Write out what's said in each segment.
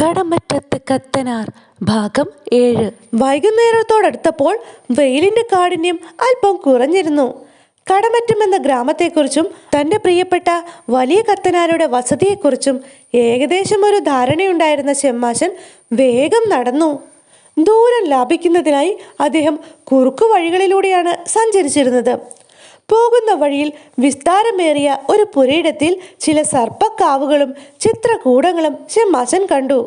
കടമറ്റത്ത് കത്തനാർ ഭാഗം ഏഴ്. വൈകുന്നേരത്തോടടുത്തപ്പോൾ വെയിലിന്റെ കാഠിന്യം അല്പം കുറഞ്ഞിരുന്നു. കടമറ്റം എന്ന ഗ്രാമത്തെക്കുറിച്ചും തന്റെ പ്രിയപ്പെട്ട വലിയ കത്തനാരുടെ വസതിയെക്കുറിച്ചും ഏകദേശം ഒരു ധാരണയുണ്ടായിരുന്ന ചെമ്മാശൻ വേഗം നടന്നു. ദൂരം ലാഭിക്കുന്നതിനായി അദ്ദേഹം കുറുക്കു വഴികളിലൂടെയാണ് സഞ്ചരിച്ചിരുന്നത്. പോകുന്ന വഴിയിൽ വിസ്താരമേറിയ ഒരു പുരയിടത്തിൽ ചില സർപ്പക്കാവുകളും ചിത്രകൂടങ്ങളും ചെമ്മാശൻ കണ്ടു.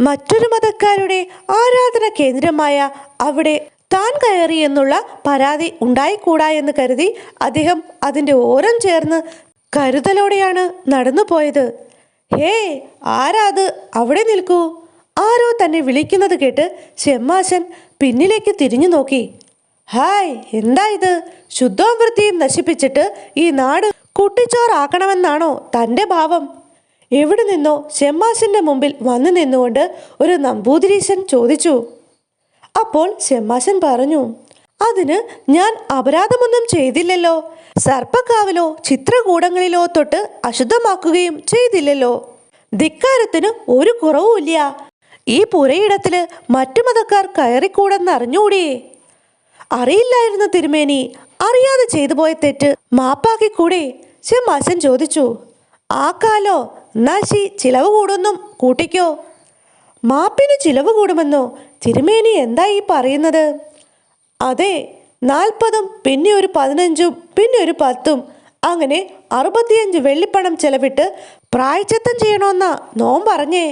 മറ്റൊരു മതക്കാരുടെ ആരാധന കേന്ദ്രമായ അവിടെ താൻ കയറി എന്നുള്ള പരാതി ഉണ്ടായിക്കൂടാ എന്ന് കരുതി അദ്ദേഹം അതിന്റെ ഓരം ചേർന്ന് കരുതലോടെയാണ് നടന്നു പോയത്. ഹേ ആരാത്? അവിടെ നിൽക്കൂ. ആരോ തന്നെ വിളിക്കുന്നത് കേട്ട് ചെമ്മാശൻ പിന്നിലേക്ക് തിരിഞ്ഞു നോക്കി. ഹായ് എന്താ ഇത്? ശുദ്ധവും വൃത്തിയും നശിപ്പിച്ചിട്ട് ഈ നാട് കുട്ടിച്ചോറാക്കണമെന്നാണോ തന്റെ ഭാവം? എവിടെ നിന്നോ ഷെമ്മാശിന്റെ മുമ്പിൽ വന്നു നിന്നുകൊണ്ട് ഒരു നമ്പൂതിരീശൻ ചോദിച്ചു. അപ്പോൾ ഷെമ്മാശൻ പറഞ്ഞു അതിന് ഞാൻ അപരാധമൊന്നും ചെയ്തില്ലല്ലോ. സർപ്പക്കാവിലോ ചിത്രകൂടങ്ങളിലോ തൊട്ട് അശുദ്ധമാക്കുകയും ചെയ്തില്ലല്ലോ. ധിക്കാരത്തിന് ഒരു കുറവുമില്ല. ഈ പുരയിടത്തിൽ മറ്റു മതക്കാർ കയറിക്കൂടെന്നറിഞ്ഞൂടേ. അറിയില്ലായിരുന്നു തിരുമേനി. അറിയാതെ ചെയ്തു പോയ തെറ്റ് മാപ്പാക്കി കൂടെ ചെമ്മാശൻ ചോദിച്ചു. ആ കാലോ? നാശി ചിലവ് കൂടുന്നും കൂട്ടിക്കോ. മാപ്പിന് ചിലവ് കൂടുമെന്നോ? തിരുമേനി എന്താ ഈ പറയുന്നത്? അതെ നാൽപ്പതും പിന്നെ ഒരു പതിനഞ്ചും പിന്നെ ഒരു പത്തും അങ്ങനെ അറുപത്തിയഞ്ച് വെള്ളിപ്പണം ചെലവിട്ട് പ്രായച്ചത്തം ചെയ്യണമെന്നാ നോം പറഞ്ഞേ.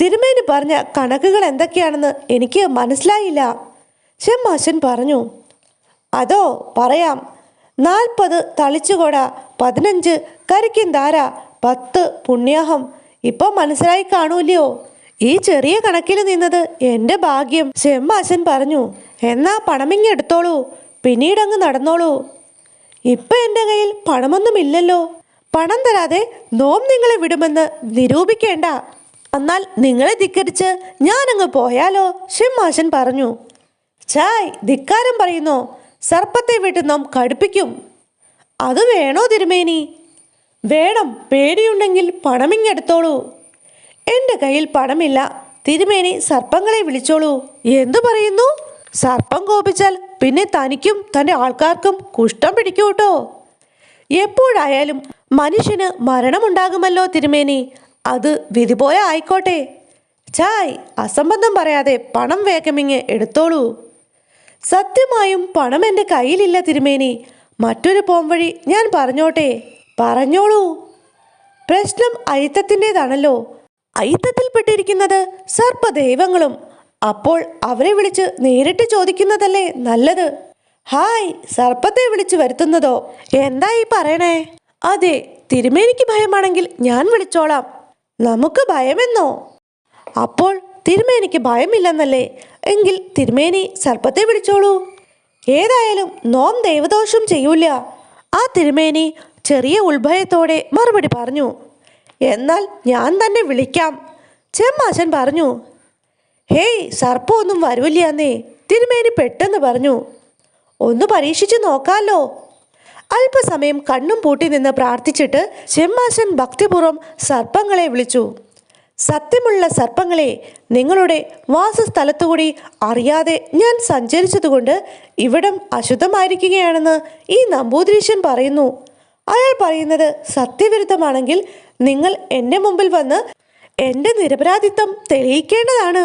തിരുമേനി പറഞ്ഞ കണക്കുകൾ എന്തൊക്കെയാണെന്ന് എനിക്ക് മനസ്സിലായില്ല. ഷെമ്മാശൻ പറഞ്ഞു അതോ പറയാം നാൽപ്പത് തളിച്ചുകൊട പതിനഞ്ച് കരിക്കൻ ധാര പത്ത് പുണ്യാഹം. ഇപ്പൊ മനസ്സിലായി കാണൂല്ലയോ ഈ ചെറിയ കണക്കിൽ നിന്നത് എന്റെ ഭാഗ്യം. ചെമ്മാശൻ പറഞ്ഞു എന്നാ പണമിങ്ങി എടുത്തോളൂ പിന്നീടങ്ങ് നടന്നോളൂ. ഇപ്പൊ എന്റെ കയ്യിൽ പണമൊന്നുമില്ലല്ലോ. പണം തരാതെ നോം നിങ്ങളെ വിടുമെന്ന് നിരൂപിക്കേണ്ട. എന്നാൽ നിങ്ങളെ ധിക്കരിച്ച് ഞാനങ്ങ് പോയാലോ? ഷിംമാശൻ പറഞ്ഞു ചായ് ധിക്കാരം പറയുന്നു. സർപ്പത്തെ വിട്ട് നാം കടുപ്പിക്കും. അത് വേണോ തിരുമേനി? വേണം പേടിയുണ്ടെങ്കിൽ പണമിങ്ങെടുത്തോളൂ. എന്റെ കയ്യിൽ പണമില്ല. തിരുമേനി സർപ്പങ്ങളെ വിളിച്ചോളൂ. എന്തു പറയുന്നു? സർപ്പം കോപിച്ചാൽ പിന്നെ തനിക്കും തന്റെ ആൾക്കാർക്കും കുഷ്ഠം പിടിക്കൂട്ടോ? എപ്പോഴായാലും മനുഷ്യന് മരണമുണ്ടാകുമല്ലോ തിരുമേനി. അത് വിധിപോയ ആയിക്കോട്ടെ. ചായ് അസംബന്ധം പറയാതെ പണം വേഗമിങ്ങ് എടുത്തോളൂ. സത്യമായും പണം എന്റെ കയ്യിലില്ല തിരുമേനി. മറ്റൊരു പോംവഴി ഞാൻ പറഞ്ഞോട്ടെ? പറഞ്ഞോളൂ. പ്രശ്നം അയിത്തത്തിന്റെതാണല്ലോ. അയിത്തത്തിൽപ്പെട്ടിരിക്കുന്നത് സർപ്പദൈവങ്ങളും. അപ്പോൾ അവരെ വിളിച്ച് നേരിട്ട് ചോദിക്കുന്നതല്ലേ നല്ലത്? ഹായ് സർപ്പത്തെ വിളിച്ചു വരുത്തുന്നതോ? എന്താ ഈ പറയണേ? അതെ തിരുമേനിക്ക് ഭയമാണെങ്കിൽ ഞാൻ വിളിച്ചോളാം. നമുക്ക് ഭയമെന്നോ? അപ്പോൾ തിരുമേനിക്ക് ഭയമില്ലെന്നല്ലേ? എങ്കിൽ തിരുമേനി സർപ്പത്തെ വിളിച്ചോളൂ. ഏതായാലും നോം ദൈവദോഷം ചെയ്യൂല. ആ തിരുമേനി ചെറിയ ഉത്ഭയത്തോടെ മറുപടി പറഞ്ഞു എന്നാൽ ഞാൻ തന്നെ വിളിക്കാം. ചെമ്മാശൻ പറഞ്ഞു ഹേയ് സർപ്പമൊന്നും വരൂല്ലന്നേ തിരുമേനി പെട്ടെന്ന് പറഞ്ഞു ഒന്ന് പരീക്ഷിച്ചു നോക്കാമല്ലോ അല്പസമയം കണ്ണും പൂട്ടി നിന്ന് പ്രാർത്ഥിച്ചിട്ട് ചെമ്മാശൻ ഭക്തിപൂർവം സർപ്പങ്ങളെ വിളിച്ചു. സത്യമുള്ള സർപ്പങ്ങളെ നിങ്ങളുടെ വാസസ്ഥലത്തുകൂടി അറിയാതെ ഞാൻ സഞ്ചരിച്ചതുകൊണ്ട് ഇവിടം അശുദ്ധമായിരിക്കുകയാണെന്ന് ഈ നമ്പൂതിരീശൻ പറയുന്നു. അയാൾ പറയുന്നത് സത്യവിരുദ്ധമാണെങ്കിൽ നിങ്ങൾ എന്റെ മുമ്പിൽ വന്ന് എന്റെ നിരപരാധിത്വം തെളിയിക്കേണ്ടതാണ്.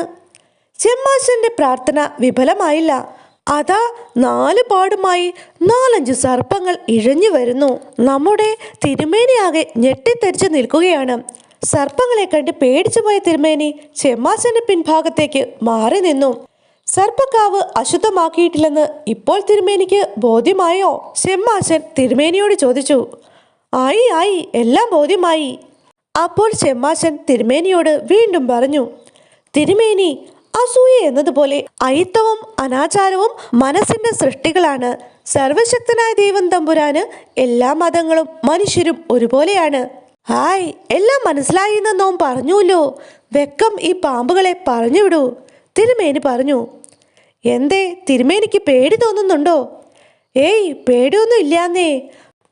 ചെമ്മാശന്റെ പ്രാർത്ഥന വിഫലമായില്ല. അതാ നാല് പാടുമായി നാലഞ്ച് സർപ്പങ്ങൾ ഇഴഞ്ഞു വരുന്നു. നമ്മുടെ തിരുമേനിയാകെ ഞെട്ടിത്തെറിച്ച് നിൽക്കുകയാണ്. സർപ്പങ്ങളെ കണ്ട് പേടിച്ചു പോയ തിരുമേനി ചെമ്മാശന്റെ പിൻഭാഗത്തേക്ക് മാറി നിന്നു. സർപ്പക്കാവ് അശുദ്ധമാക്കിയിട്ടില്ലെന്ന് ഇപ്പോൾ തിരുമേനിക്ക് ബോധ്യമായോ? ചെമ്മാശൻ തിരുമേനിയോട് ചോദിച്ചു. ആയി ആയി എല്ലാം ബോധ്യമായി. അപ്പോൾ ചെമ്മാശൻ തിരുമേനിയോട് വീണ്ടും പറഞ്ഞു തിരുമേനി അസൂയ എന്നതുപോലെ അയിത്തവും അനാചാരവും മനസ്സിന്റെ സൃഷ്ടികളാണ്. സർവശക്തനായ ദൈവം തമ്പുരാന് എല്ലാ മതങ്ങളും മനുഷ്യരും ഒരുപോലെയാണ്. ഹായ് എല്ലാം മനസ്സിലായി എന്ന് പറഞ്ഞുല്ലോ. വെക്കം ഈ പാമ്പുകളെ പറഞ്ഞു വിടൂ. തിരുമേനി പറഞ്ഞു എന്തേ തിരുമേനിക്ക് പേടി തോന്നുന്നുണ്ടോ? ഏയ് പേടിയൊന്നും ഇല്ലാന്നേ.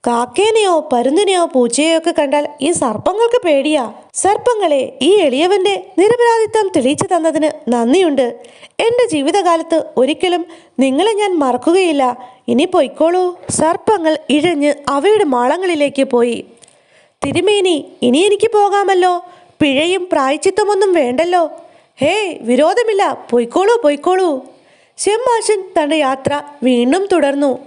കാക്കേനെയോ പരുന്തിനെയോ പൂച്ചയോ ഒക്കെ കണ്ടാൽ ഈ സർപ്പങ്ങൾക്ക് പേടിയാ. സർപ്പങ്ങളെ ഈ എളിയവന്റെ നിരപരാധിത്വം തെളിയിച്ചു തന്നതിന് നന്ദിയുണ്ട്. എന്റെ ജീവിതകാലത്ത് ഒരിക്കലും നിങ്ങളെ ഞാൻ മറക്കുകയില്ല. ഇനി പൊയ്ക്കോളൂ. സർപ്പങ്ങൾ ഇഴഞ്ഞ് അവയുടെ മാളങ്ങളിലേക്ക് പോയി. തിരുമേനി ഇനി എനിക്ക് പോകാമല്ലോ. പിഴയും പ്രായച്ചിത്തമൊന്നും വേണ്ടല്ലോ. ഹേയ് വിരോധമില്ല. പൊയ്ക്കോളൂ പൊയ്ക്കോളൂ. ശെമ്മാശൻ തന്റെ യാത്ര വീണ്ടും തുടർന്നു.